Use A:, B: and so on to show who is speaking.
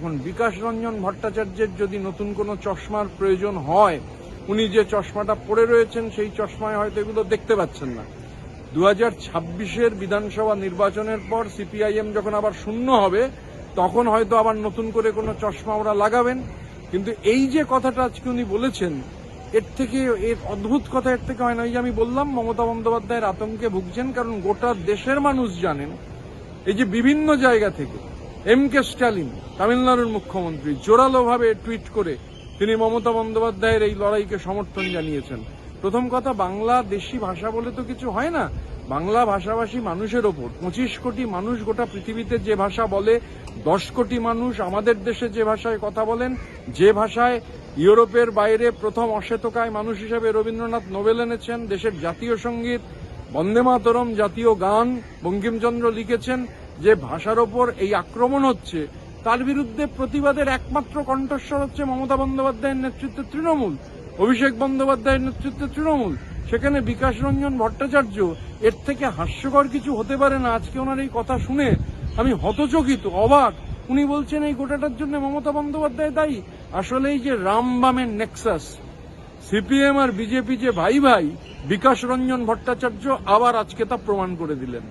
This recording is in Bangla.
A: এখন বিকাশ রঞ্জন ভট্টাচার্যের যদি নতুন কোনো চশমার প্রয়োজন হয়, উনি যে চশমাটা পরে রয়েছেন, সেই চশমায় হয়তো এগুলো দেখতে পাচ্ছেন না। দু হাজার ছাব্বিশের বিধানসভা নির্বাচনের পর সিপিআইএম যখন আবার শূন্য হবে, তখন হয়তো আবার নতুন করে কোনো চশমা ওরা লাগাবেন। কিন্তু এই যে কথাটা আজকে উনি বলেছেন, এর থেকে, এর অদ্ভুত কথা এর থেকে হয় না। ওই যে আমি বললাম, মমতা বন্দ্যোপাধ্যায়ের আতঙ্কে ভুগছেন, কারণ গোটা দেশের মানুষ জানেন, এই যে বিভিন্ন জায়গা থেকে এম কে স্ট্যালিন, তামিলনাড়ুর মুখ্যমন্ত্রী, জোরালোভাবে টুইট করে তিনি মমতা বন্দ্যোপাধ্যায়ের এই লড়াইকে সমর্থন জানিয়েছেন। প্রথম কথা, বাংলা দেশি ভাষা বলে তো কিছু হয় না। বাংলা ভাষাভাষী মানুষের ওপর পঁচিশ কোটি মানুষ গোটা পৃথিবীতে যে ভাষা বলে, দশ কোটি মানুষ আমাদের দেশে যে ভাষায় কথা বলেন, যে ভাষায় ইউরোপের বাইরে প্রথম অশ্বেতকায় মানুষ হিসেবে রবীন্দ্রনাথ নোবেল এনেছেন, দেশের জাতীয় সংগীত, বন্দে মাতরম জাতীয় গান বঙ্কিমচন্দ্র লিখেছেন যে ভাষার ওপর এই আক্রমণ হচ্ছে, তার বিরুদ্ধে প্রতিবাদের একমাত্র কণ্ঠস্বর হচ্ছে মমতা বন্দ্যোপাধ্যায়ের নেতৃত্বে তৃণমূল, অভিষেক বন্দ্যোপাধ্যায়ের নেতৃত্বে তৃণমূল। সেখানে বিকাশ রঞ্জন ভট্টাচার্য, এর থেকে হাস্যকর কিছু হতে পারে না, আজকে ওনার এই কথা শুনে আমি হতচকিত, অবাক। উনি বলছেন, এই গোটাটার জন্য মমতা বন্দ্যোপাধ্যায় দায়ী? আসলে এই যে রামবামের নেক্সাস, সিপিএম আর বিজেপি যে ভাই ভাই, বিকাশ রঞ্জন ভট্টাচার্য আবার আজকে তা প্রমাণ করে দিলেন।